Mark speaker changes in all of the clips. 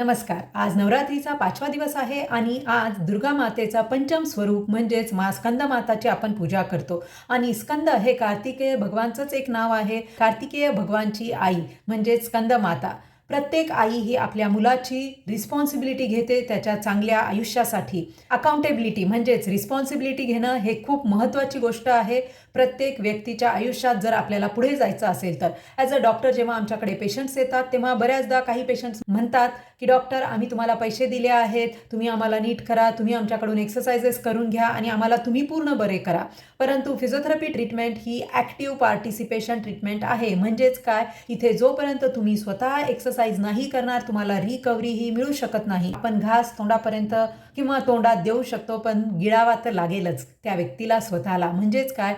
Speaker 1: नमस्कार. आज नवरात्रीचा पाचवा दिवस आहे आणि आज दुर्गा मातेचा पंचम स्वरूप म्हणजेच मा स्कंद माताची आपण पूजा करतो. आणि स्कंद हे कार्तिकेय भगवानचंच एक नाव आहे. कार्तिकेय भगवानची आई म्हणजेच स्कंद माता. प्रत्येक आई ही आपल्या मुलाची रिस्पॉन्सिबिलिटी घेते त्याच्या चांगल्या आयुष्यासाठी. अकाउंटेबिलिटी म्हणजेच रिस्पॉन्सिबिलिटी घेणं हे खूप महत्त्वाची गोष्ट आहे. प्रत्येक व्यक्तीच्या आयुष्यात जर आपल्याला पुढे जायचं असेल तर. ॲज अ डॉक्टर जेव्हा आमच्याकडे पेशंट्स येतात तेव्हा बऱ्याचदा काही पेशंट्स म्हणतात की डॉक्टर आम्ही तुम्हाला पैसे दिले आहेत. तुम्ही आम्हाला नीट करा. तुम्ही आमच्याकडून एक्सरसाइजेस करून घ्या आणि आम्हाला तुम्ही पूर्ण बरे करा. परंतु फिजिओथेरपी ट्रीटमेंट ही ॲक्टिव्ह पार्टिसिपेशन ट्रीटमेंट आहे. म्हणजेच काय? इथे जोपर्यंत तुम्ही स्वतः एक्सरसाइज नाही करणार तुम्हाला रिकव्हरी ही मिळू शकत नाही. आपण घास तोंडापर्यंत किंवा तोंडात देऊ शकतो पण गिळावा तर लागेलच त्या व्यक्तीला स्वतःला. म्हणजेच काय?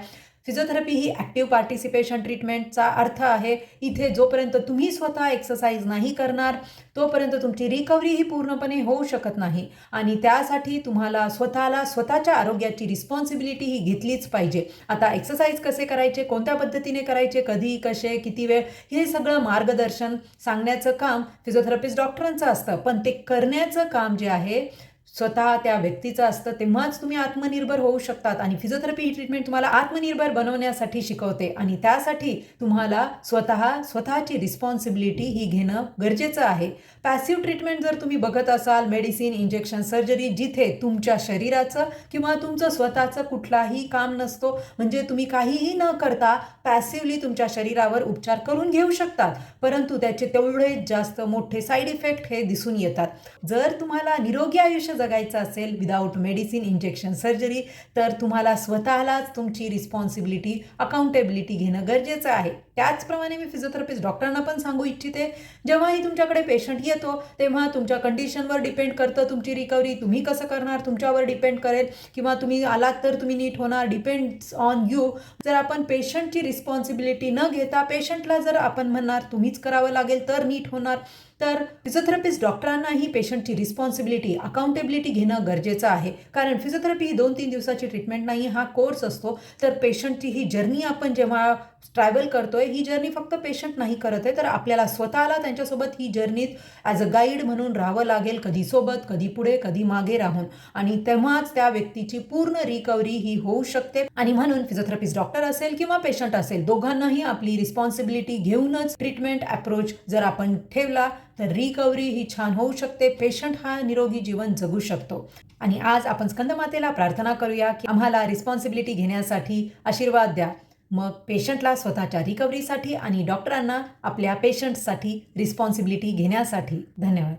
Speaker 1: फिजिओथेरपी ही ॲक्टिव्ह पार्टिसिपेशन ट्रीटमेंटचा अर्थ आहे. इथे जोपर्यंत तुम्ही स्वतः एक्सरसाइज नाही करणार तोपर्यंत तुमची रिकव्हरी ही पूर्णपणे होऊ शकत नाही. आणि त्यासाठी तुम्हाला स्वतःला स्वतःच्या आरोग्याची रिस्पॉन्सिबिलिटी ही घेतलीच पाहिजे. आता एक्सरसाइज कसे करायचे कोणत्या पद्धतीने करायचे कधी कसे किती वेळ हे सगळं मार्गदर्शन सांगण्याचं काम फिजिओथेरपिस्ट डॉक्टरांचं असतं. पण ते करण्याचं काम जे आहे स्वतः त्या व्यक्तीचं असतं तेव्हाच तुम्ही आत्मनिर्भर होऊ शकतात. आणि फिजिओथेरपी ही ट्रीटमेंट तुम्हाला आत्मनिर्भर बनवण्यासाठी शिकवते. आणि त्यासाठी तुम्हाला स्वतः स्वतःची रिस्पॉन्सिबिलिटी ही घेणं गरजेचं आहे. पॅसिव्ह ट्रीटमेंट जर तुम्ही बघत असाल मेडिसिन इंजेक्शन सर्जरी जिथे तुमच्या शरीराचं किंवा तुमचं स्वतःचं कुठलाही काम नसतो म्हणजे तुम्ही काहीही न करता पॅसिव्हली तुमच्या शरीरावर उपचार करून घेऊ शकतात. परंतु त्याचे तेवढेच जास्त मोठे साईड इफेक्ट हे दिसून येतात. जर तुम्हाला निरोगी आयुष्य जगायचं असेल विदाऊट मेडिसिन इंजेक्शन सर्जरी तर तुम्हाला स्वतःलाच तुमची रिस्पॉन्सिबिलिटी अकाउंटेबिलिटी घेणं गरजेचं आहे. त्याचप्रमाणे मी फिजिओथेरपिस्ट डॉक्टरांना पण सांगू इच्छिते जेव्हाही तुमच्याकडे पेशंट येतो तेव्हा तुमच्या कंडिशनवर डिपेंड करतं तुमची रिकव्हरी तुम्ही कसं करणार? तुमच्यावर डिपेंड करेल. किंवा तुम्ही आलात तर तुम्ही नीट होणार. डिपेंड्स ऑन यू जर आपण पेशंटची रिस्पॉन्सिबिलिटी न घेता पेशंटला जर आपण म्हणणार तुम्हीच करावं लागेल तर नीट होणार. तर फिजिओथेरपिस्ट डॉक्टरांनाही पेशंटची रिस्पॉन्सिबिलिटी अकाउंटेबिलिटी घेणं गरजेचं आहे. कारण फिजिओथेरपी ही दोन तीन दिवसाची ट्रीटमेंट नाही हा कोर्स असतो. तर पेशंटची ही जर्नी आपण जेव्हा ट्रॅव्हल करतोय ही जर्नी फक्त पेशंट नाही करत आहे. तर आपल्याला स्वतःला त्यांच्यासोबत ही जर्नीत ॲज अ गाईड म्हणून राहावं लागेल. कधी सोबत कधी पुढे कधी मागे राहून. आणि तेव्हाच त्या व्यक्तीची पूर्ण रिकव्हरी ही होऊ शकते. आणि म्हणून फिजिओथेरपिस्ट डॉक्टर असेल किंवा पेशंट असेल दोघांनाही आपली रिस्पॉन्सिबिलिटी घेऊनच ट्रीटमेंट अप्रोच जर आपण ठेवला तर रिकव्हरी ही छान होऊ शकते. पेशंट हा निरोगी जीवन जगू शकतो. आणि आज आपण स्कंदमातेला प्रार्थना करूया की आम्हाला रिस्पॉन्सिबिलिटी घेण्यासाठी आशीर्वाद द्या. मग पेशंटला स्वतःच्या रिकव्हरीसाठी आणि डॉक्टरांना आपल्या पेशंटसाठी रिस्पॉन्सिबिलिटी घेण्यासाठी. धन्यवाद.